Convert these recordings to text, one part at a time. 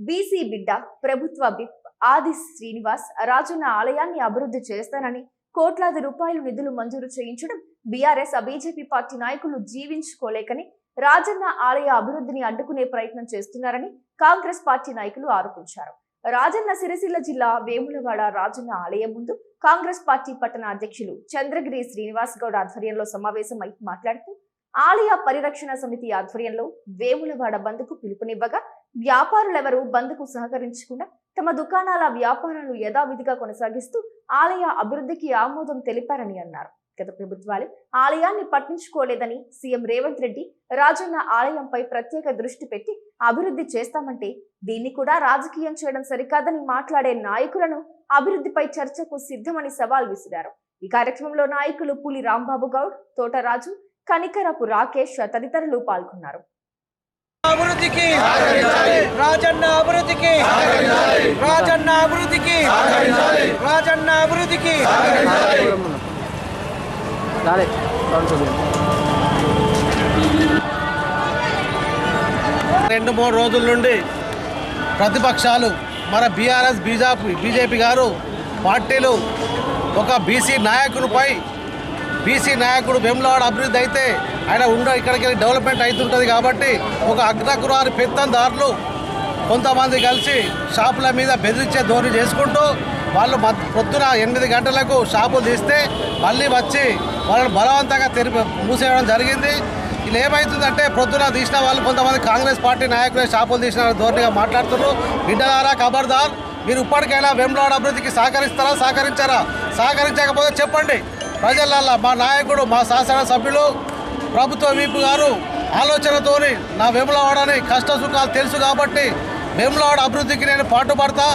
BC బిడ్డ ప్రభుత్వ Bip ఆది శ్రీనివాస్ రాజన్న ఆలయాన్ని అభివృద్ధి చేస్తానని కోట్లాది రూపాయలు నిధులు మంజూరు చేయించడం బీఆర్ఎస్ బీజేపీ పార్టీ నాయకులు జీవించుకోలేకని రాజన్న ఆలయ అభివృద్ధిని అడ్డుకునే ప్రయత్నం చేస్తున్నారని కాంగ్రెస్ పార్టీ నాయకులు ఆరోపించారు. రాజన్న సిరిసిల్ల జిల్లా వేములవాడ రాజన్న ఆలయం ముందు కాంగ్రెస్ పార్టీ పట్టణ అధ్యక్షులు చంద్రగిరి శ్రీనివాస్ గౌడ్ ఆధ్వర్యంలో సమావేశమై మాట్లాడుతూ ఆలయ పరిరక్షణ సమితి ఆధ్వర్యంలో వేములవాడ బంద్కు పిలుపునివ్వగా వ్యాపారులెవరూ బంద్కు సహకరించకుండా తమ దుకాణాల వ్యాపారాలు యథావిధిగా కొనసాగిస్తూ ఆలయ అభివృద్ధికి ఆమోదం తెలిపారని అన్నారు. గత ప్రభుత్వాలు ఆలయాన్ని పట్టించుకోలేదని సీఎం రేవంత్ రెడ్డి రాజన్న ఆలయంపై ప్రత్యేక దృష్టి పెట్టి అభివృద్ధి చేస్తామంటే దీన్ని కూడా రాజకీయం చేయడం సరికాదని మాట్లాడే నాయకులను అభివృద్ధిపై చర్చకు సిద్ధమని సవాల్ విసిరారు. ఈ కార్యక్రమంలో నాయకులు పులి రాంబాబు గౌడ్ తోటరాజు కనికరపు రాకేష్ తదితరులు పాల్గొన్నారు. అభివృద్ధికి రాజన్న అభివృద్ధికి రాజన్న అభివృద్ధికి రాజన్న అభివృద్ధికి. రెండు మూడు రోజుల నుండి ప్రతిపక్షాలు మన బీఆర్ఎస్ బీజేపీ బీజేపీ గారు పార్టీలు ఒక బీసీ నాయకునిపై బీసీ నాయకుడు వెమ్లవాడ అభివృద్ధి అయితే ఆయన ఉండ ఇక్కడికి వెళ్ళి డెవలప్మెంట్ అవుతుంటుంది కాబట్టి ఒక అగ్రకురారి పెత్తందారులు కొంతమంది కలిసి షాపుల మీద బెదిరించే ధోరణి చేసుకుంటూ వాళ్ళు పొద్దున ఎనిమిది గంటలకు షాపులు తీస్తే మళ్ళీ వచ్చి వాళ్ళని బలవంతంగా తెరిపి మూసేయడం జరిగింది. ఇలా ఏమవుతుందంటే పొద్దున తీసిన వాళ్ళు కొంతమంది కాంగ్రెస్ పార్టీ నాయకులే షాపులు తీసిన ధోరణిగా మాట్లాడుతున్నారు. బిడ్డలారా ఖబర్దార్ మీరు ఇప్పటికైనా వెమ్లవాడ అభివృద్ధికి సహకరిస్తారా సహకరించారా? సహకరించకపోతే చెప్పండి. ప్రజలల్లా మా నాయకుడు మా శాసనసభ్యులు ప్రభుత్వ వీపు గారు ఆలోచనతోని నా వేములవాడని కష్ట సుఖాలు తెలుసు కాబట్టి వేములవాడ అభివృద్ధికి నేను పాటుపడతా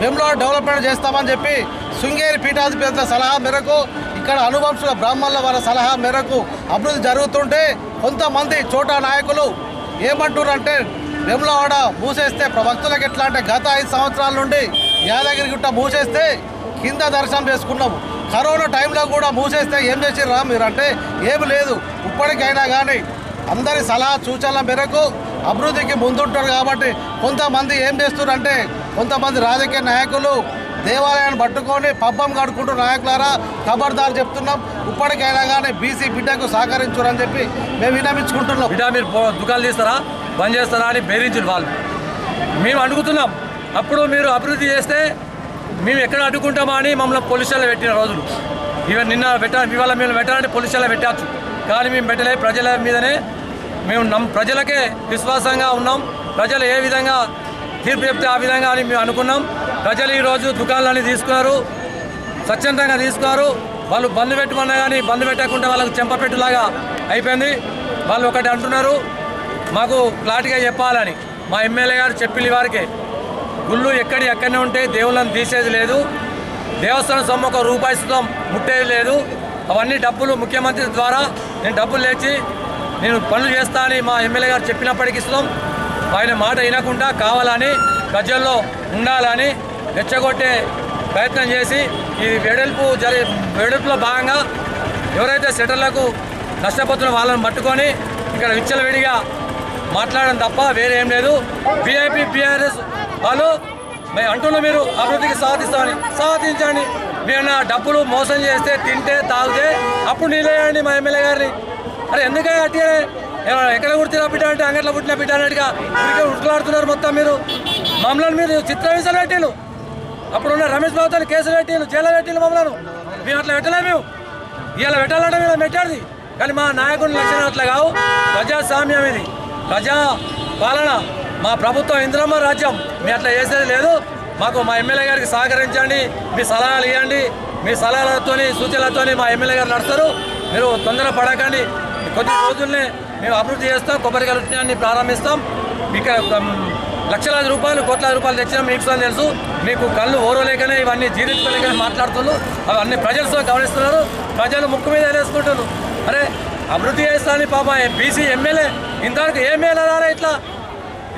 వేములవాడ డెవలప్మెంట్ చేస్తామని చెప్పి శృంగేరి పీఠాధిపతుల సలహా మేరకు ఇక్కడ అనువంశుల బ్రాహ్మణుల వాళ్ళ సలహా మేరకు అభివృద్ధి జరుగుతుంటే కొంతమంది చోటా నాయకులు ఏమంటున్నారంటే వేములవాడ మూసేస్తే భక్తులకు ఎట్లా అంటే గత ఐదు సంవత్సరాల నుండి యాదగిరిగుట్ట మూసేస్తే కింద దర్శనం చేసుకున్నాము. కరోనా టైంలో కూడా మూసేస్తే ఏం చేసిర్రా మీరు అంటే ఏమి లేదు. ఇప్పటికైనా కానీ అందరి సలహా సూచనల మేరకు అభివృద్ధికి ముందుంటారు కాబట్టి కొంతమంది ఏం చేస్తున్నారంటే కొంతమంది రాజకీయ నాయకులు దేవాలయాన్ని పట్టుకొని పబ్బం కడుకుంటూ నాయకులారా ఖబర్దారు చెప్తున్నాం. ఇప్పటికైనా కానీ బీసీ బిడ్డకు సహకరించురని చెప్పి మేము వినమించుకుంటున్నాం. బిడ్డ మీరు దుకాణాలు తీస్తారా? బంద్ చేస్తారా అని బెదిరించారు వాళ్ళు. మేము అడుగుతున్నాం. అప్పుడు మీరు అభివృద్ధి చేస్తే మేము ఎక్కడ అడ్డుకుంటామా అని మమ్మల్ని పోలీసులు పెట్టిన రోజులు. ఇవాళ నిన్న పెట్ట ఇవాళ మేము పెట్టాలంటే పోలీసులు పెట్టచ్చు. కానీ మేము పెట్టలే ప్రజల మీదనే మేము నమ్ ప్రజలకే విశ్వాసంగా ఉన్నాం. ప్రజలు ఏ విధంగా తీర్పు చెప్తే ఆ విధంగా అని మేము అనుకున్నాం. ప్రజలు ఈరోజు దుకాణాలన్నీ తీసుకున్నారు. స్వచ్ఛందంగా తీసుకున్నారు. వాళ్ళు బంద్ పెట్టుకున్నా కానీ బంద్ పెట్టకుండా వాళ్ళకు చెంపపెట్టులాగా అయిపోయింది. వాళ్ళు ఒకటి అంటున్నారు. మాకు క్లారిటీగా చెప్పాలని. మా ఎమ్మెల్యే గారు చెప్పిన వారికే. గుళ్ళు ఎక్కడి ఎక్కడనే ఉంటే దేవుళ్ళని తీసేది లేదు. దేవస్థానం సొమ్ము ఒక రూపాయి ముట్టేది లేదు. అవన్నీ డబ్బులు ముఖ్యమంత్రి ద్వారా నేను డబ్బులు లేచి నేను పనులు చేస్తా అని మా ఎమ్మెల్యే గారు చెప్పినప్పటికీ ఇస్తాం ఆయన మాట వినకుండా కావాలని ప్రజల్లో ఉండాలని రెచ్చగొట్టే ప్రయత్నం చేసి ఈ వెడల్పు జరి వెడల్పులో భాగంగా ఎవరైతే సెటర్లకు నష్టపోతున్న వాళ్ళని పట్టుకొని ఇక్కడ విచ్చలవిడిగా మాట్లాడడం తప్ప వేరే ఏం లేదు. బీఐపీ బీఆర్ఎస్ వాళ్ళు మేము అంటున్న మీరు అభివృద్ధికి సాధిస్తామని. సాధించండి. మేము డబ్బులు మోసం చేస్తే తింటే తాగితే అప్పుడు నిలయండి మా ఎమ్మెల్యే గారిని. అరే ఎందుకే అట్టే ఎక్కడ పుట్టిన బిడ్డ అంటే అంగట్లో పుట్టిన బిడ్డ అన్నట్టుగా ఊరికే ఉట్లాడుతున్నారు మొత్తం మీరు. మమ్మల్ని మీరు చిత్రహింసలు పెట్టిలు అప్పుడున్న రమేష్ బాబుతో కేసులు పెట్టిండు జైలు పెట్టిలు మమ్మల్ని. మేము అట్లా పెట్టలే మేము. ఇలా పెట్టాలంటే మేము పెట్టాడు కానీ మా నాయకుని లక్షణం అట్లా కావు. ప్రజాస్వామ్యం ఇది ప్రజా పాలన. మా ప్రభుత్వం ఇంద్రమ్మ రాజ్యం. మీ అట్లా చేసేది లేదు. మాకు మా ఎమ్మెల్యే గారికి సహకరించండి. మీ సలహాలు ఇవ్వండి. మీ సలహాలతోని సూచనలతోని మా ఎమ్మెల్యే గారు నడుస్తారు. మీరు తొందర పడకండి. కొద్ది రోజుల్నే మేము అభివృద్ధి చేస్తాం. కొబ్బరికాయ ఉద్యాన్ని ప్రారంభిస్తాం. ఇక్కడ లక్షలాది రూపాయలు కోట్లాది రూపాయలు తెచ్చినా మీకు తెలుసు. మీకు కళ్ళు ఓరలేకనే ఇవన్నీ జీర్ణించుకోలేకనే మాట్లాడుతున్నారు. అవన్నీ ప్రజలతో గమనిస్తున్నారు. ప్రజలు ముక్కు మీద వేసుకుంటున్నారు అరే అభివృద్ధి చేస్తానని పాప బీసీ ఎమ్మెల్యే ఇంతవరకు ఏ ఎమ్మెల్యే ఇట్లా?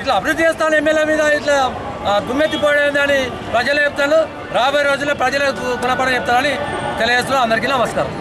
ఇట్లా అభివృద్ధి చేస్తాను ఎమ్మెల్యే మీద ఇట్లా ఆ, దుమ్మెత్తిపోయేది అని ప్రజలే చెప్తాను రాబోయే రోజుల్లో ప్రజలు గుణపడ చెప్తారని తెలియజేస్తున్నారు అందరికీ నమస్కారం.